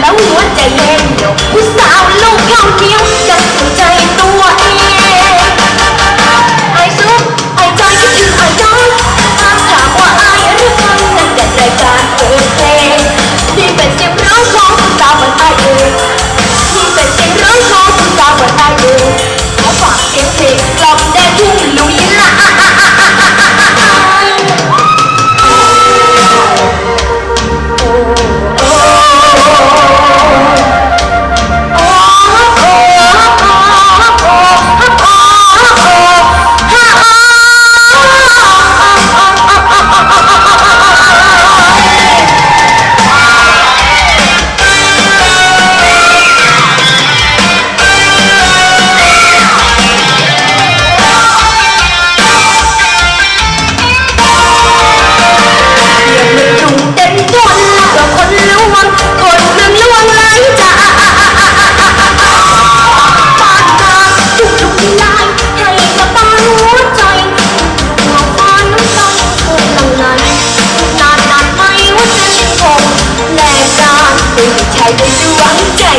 แล้วหัวใจแห้งเหี่ยวผู้สาวลูกเข้าเหนียว I think you understand